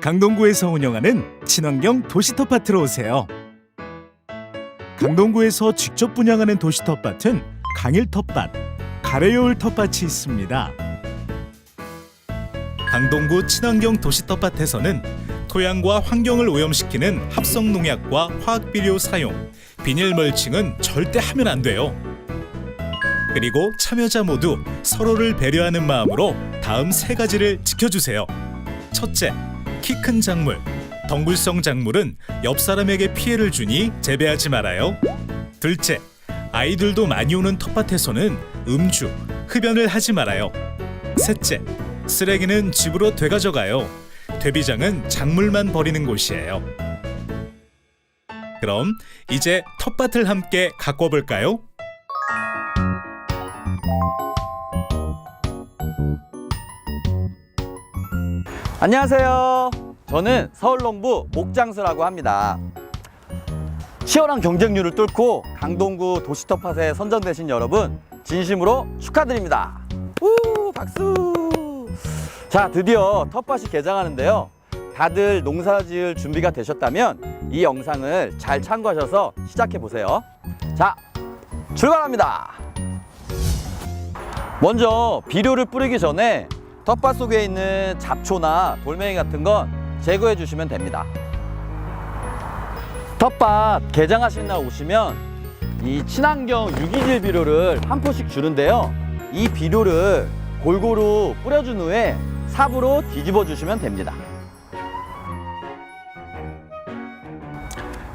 강동구에서 운영하는 친환경 도시 텃밭으로 오세요. 강동구에서 직접 분양하는 도시 텃밭은 강일 텃밭, 가래요울 텃밭이 있습니다. 강동구 친환경 도시 텃밭에서는 토양과 환경을 오염시키는 합성 농약과 화학 비료 사용, 비닐 멀칭은 절대 하면 안 돼요. 그리고 참여자 모두 서로를 배려하는 마음으로 다음 세 가지를 지켜주세요. 첫째, 키 큰 작물. 덩굴성 작물은 옆 사람에게 피해를 주니 재배하지 말아요. 둘째, 아이들도 많이 오는 텃밭에서는 음주, 흡연을 하지 말아요. 셋째, 쓰레기는 집으로 되가져가요. 퇴비장은 작물만 버리는 곳이에요. 그럼 이제 텃밭을 함께 가꿔 볼까요? 안녕하세요. 저는 서울농부 목장수라고 합니다. 치열한 경쟁률을 뚫고 강동구 도시텃밭에 선정되신 여러분 진심으로 축하드립니다. 우 박수. 자 드디어 텃밭이 개장하는데요. 다들 농사 지을 준비가 되셨다면 이 영상을 잘 참고하셔서 시작해 보세요. 자 출발합니다. 먼저 비료를 뿌리기 전에 텃밭 속에 있는 잡초나 돌멩이 같은 건 제거해 주시면 됩니다. 텃밭 개장하신 날 오시면 이 친환경 유기질 비료를 한 포씩 주는데요. 이 비료를 골고루 뿌려준 후에 삽으로 뒤집어 주시면 됩니다.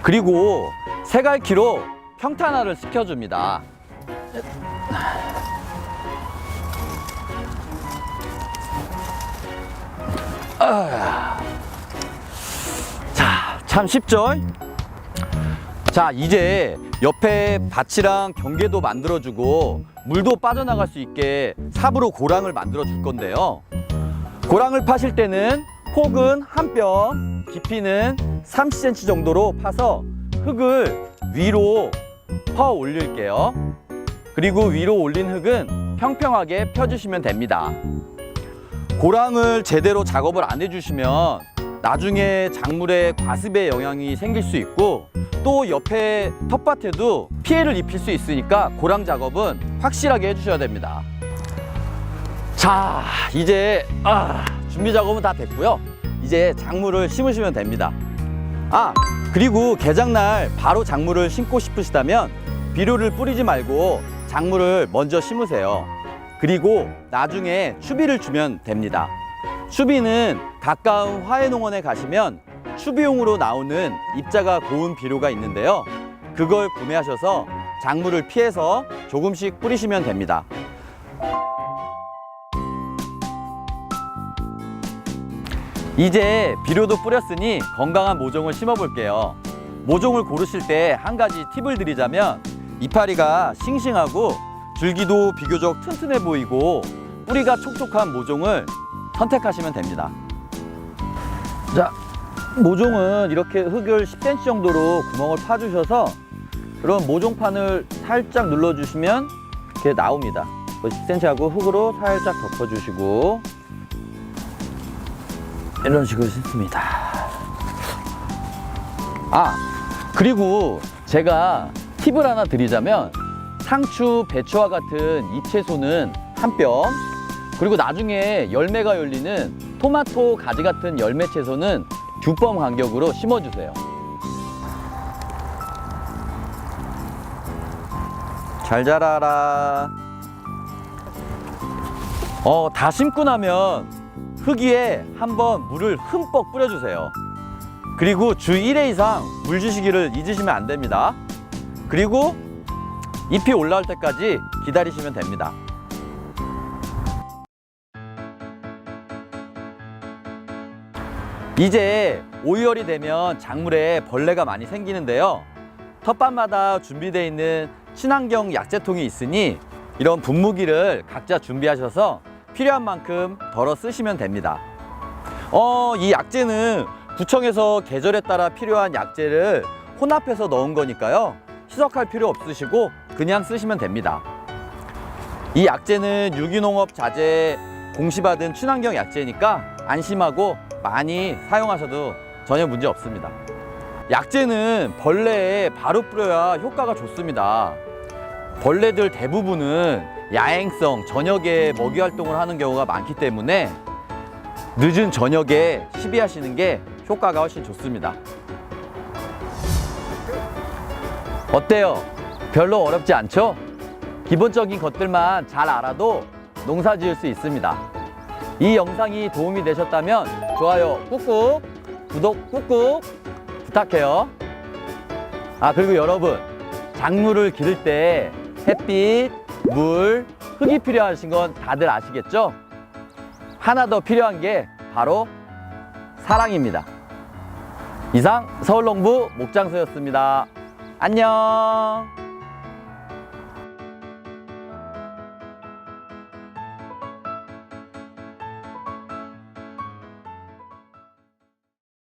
그리고 세갈키로 평탄화를 시켜줍니다. 자, 참 쉽죠? 자, 이제 옆에 밭이랑 경계도 만들어주고 물도 빠져나갈 수 있게 삽으로 고랑을 만들어 줄 건데요. 고랑을 파실 때는 폭은 한 뼘, 깊이는 30cm 정도로 파서 흙을 위로 퍼 올릴게요. 그리고 위로 올린 흙은 평평하게 펴주시면 됩니다. 고랑을 제대로 작업을 안 해주시면 나중에 작물에 과습의 영향이 생길 수 있고 또 옆에 텃밭에도 피해를 입힐 수 있으니까 고랑 작업은 확실하게 해주셔야 됩니다. 자, 이제 아, 준비 작업은 다 됐고요. 이제 작물을 심으시면 됩니다. 아, 그리고 개장날 바로 작물을 심고 싶으시다면 비료를 뿌리지 말고 작물을 먼저 심으세요. 그리고 나중에 추비를 주면 됩니다. 추비는 가까운 화훼농원에 가시면 추비용으로 나오는 입자가 고운 비료가 있는데요. 그걸 구매하셔서 작물을 피해서 조금씩 뿌리시면 됩니다. 이제 비료도 뿌렸으니 건강한 모종을 심어 볼게요. 모종을 고르실 때 한 가지 팁을 드리자면 이파리가 싱싱하고 줄기도 비교적 튼튼해 보이고 뿌리가 촉촉한 모종을 선택하시면 됩니다. 자, 모종은 이렇게 흙을 10cm 정도로 구멍을 파주셔서 그런 모종판을 살짝 눌러주시면 이렇게 나옵니다. 10cm 하고 흙으로 살짝 덮어주시고 이런 식으로 심습니다. 아, 그리고 제가 팁을 하나 드리자면 상추, 배추와 같은 잎채소는 한 뼘, 그리고 나중에 열매가 열리는 토마토, 가지 같은 열매 채소는 두뼘 간격으로 심어주세요. 잘 자라라. 어, 다 심고 나면 흙 위에 한번 물을 흠뻑 뿌려주세요. 그리고 주 1회 이상 물 주시기를 잊으시면 안 됩니다. 그리고 잎이 올라올 때까지 기다리시면 됩니다. 이제 5월이 되면 작물에 벌레가 많이 생기는데요. 텃밭마다 준비되어 있는 친환경 약재통이 있으니 이런 분무기를 각자 준비하셔서 필요한 만큼 덜어 쓰시면 됩니다. 어, 이 약재는 구청에서 계절에 따라 필요한 약재를 혼합해서 넣은 거니까요. 희석할 필요 없으시고 그냥 쓰시면 됩니다. 이 약재는 유기농업 자재 공시받은 친환경 약재니까 안심하고 많이 사용하셔도 전혀 문제 없습니다. 약재는 벌레에 바로 뿌려야 효과가 좋습니다. 벌레들 대부분은 야행성 저녁에 먹이 활동을 하는 경우가 많기 때문에 늦은 저녁에 시비하시는 게 효과가 훨씬 좋습니다. 어때요? 별로 어렵지 않죠? 기본적인 것들만 잘 알아도 농사 지을 수 있습니다. 이 영상이 도움이 되셨다면 좋아요 꾹꾹, 구독 꾹꾹 부탁해요. 아, 그리고 여러분, 작물을 기를 때 햇빛, 물, 흙이 필요하신 건 다들 아시겠죠? 하나 더 필요한 게 바로 사랑입니다. 이상 서울농부 목장소였습니다. 안녕.